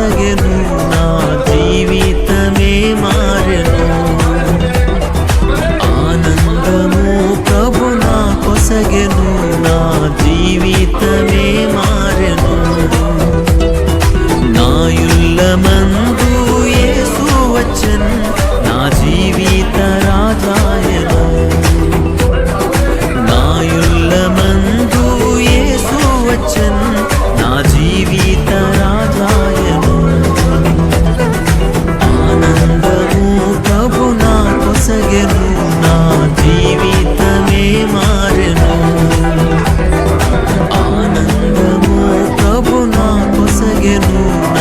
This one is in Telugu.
సాగెను నా జీవితమే మారెను. ఆనందము ప్రభు నా కొసగెను నా జీవితమే మారెను. నాయుల్లమ జీవితమే మారెను. ఆనందము ప్రభు నా కొసగెను.